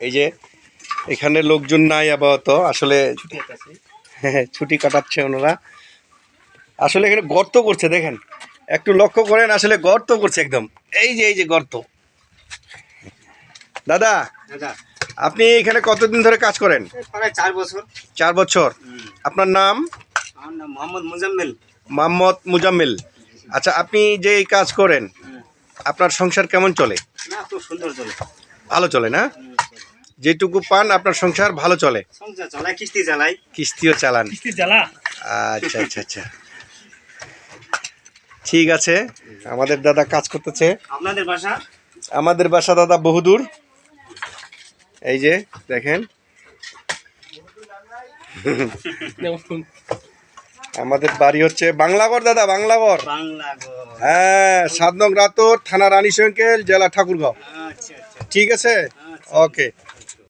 এই যে এখানে লোকজন নাই আপাতত আসলে হ্যাঁ, ছুটি কাটাচ্ছে ওনারা। আসলে এখানে গর্ত করছে দেখেন। একটু লক্ষ্য করেন আসলে গর্ত করছে একদম। এই যে এই যে গর্ত। দাদা দাদা। আপনি এখানে কতদিন ধরে কাজ করেন? চার বছর। চার বছর। আপনার নাম? মোহাম্মদ মুজাম্মেল। মোহাম্মদ মুজাম্মিল। আচ্ছা আপনি যে এই কাজ করেন আপনার সংসার কেমন চলে? না খুব সুন্দর চলে। ভালো চলে না? যেটুকু পান আপনার সংসার ভালো চলে। সংসার চালাই কিস্তি চালাই কিস্তিও চালান। কিস্তি চালা আচ্ছা আচ্ছা আচ্ছা। ঠিক আছে আমাদের দাদা কাজ করতেছে। আপনাদের বাসা? আমাদের বাসা দাদা বহুদূর। এই যে দেখেন। আমাদের বাড়ি হচ্ছে বাংলাগড় দাদা বাংলাগড়। হ্যাঁ সাত নং রাতর থানা রানী সংকেল জেলা ঠাকুরগাঁও। আচ্ছা আচ্ছা। ঠিক আছে? ওকে